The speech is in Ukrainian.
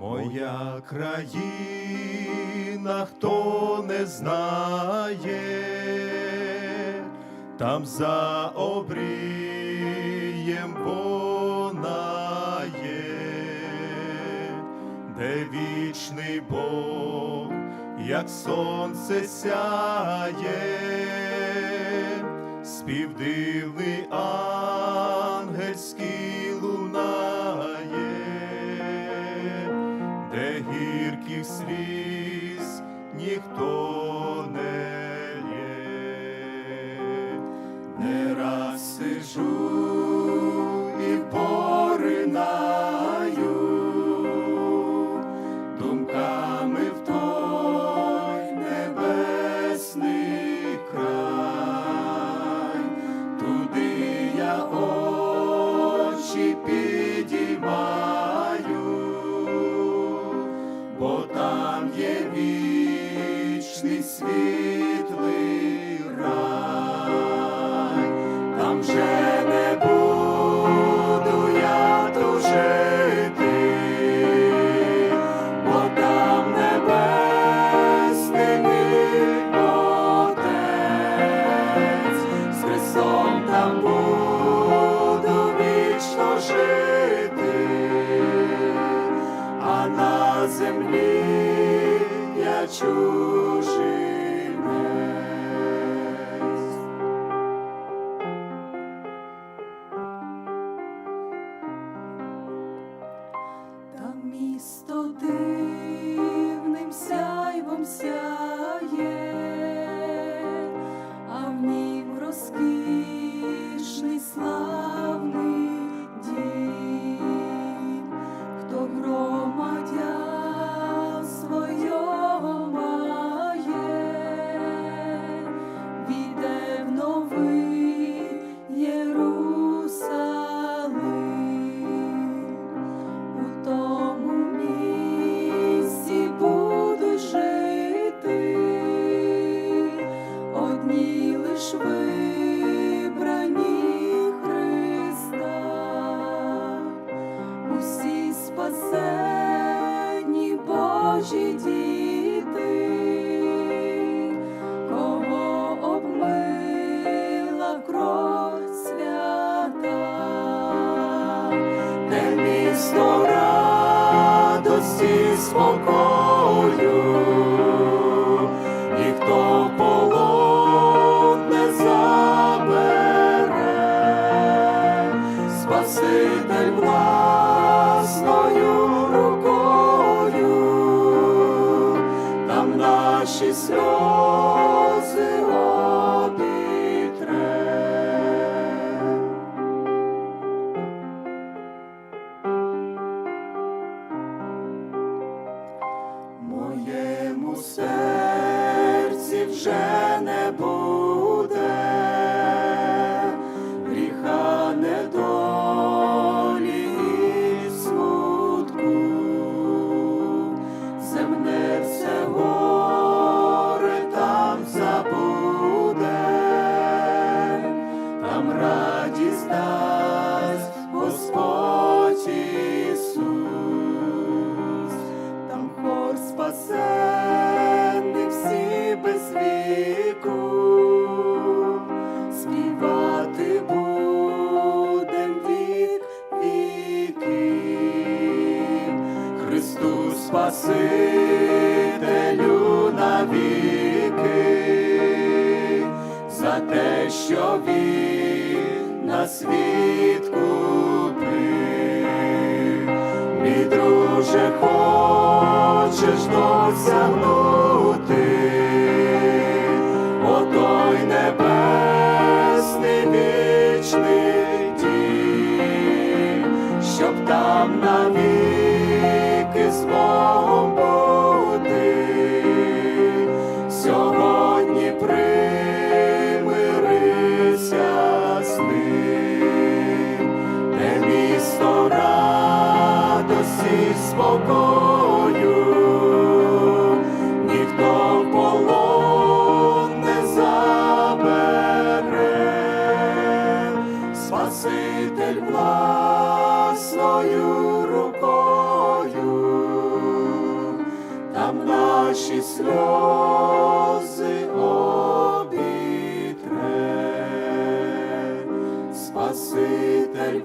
Моя країна, хто не знає, там за обрієм вона є, де вічний Бог, як сонце сяє, співдивний ангел. Jesus. true. Божі діти, кого обмила кров свята, те місто радості спокою. наші сльози. спасенних всі без віку, співати будем вік віки. Христу Спасителю навіки, за те, що він на світку купив, мій друже хочеш досягнути, отой небесний вічний дім, щоб там навіть. Наші сльози обітре. Спаситель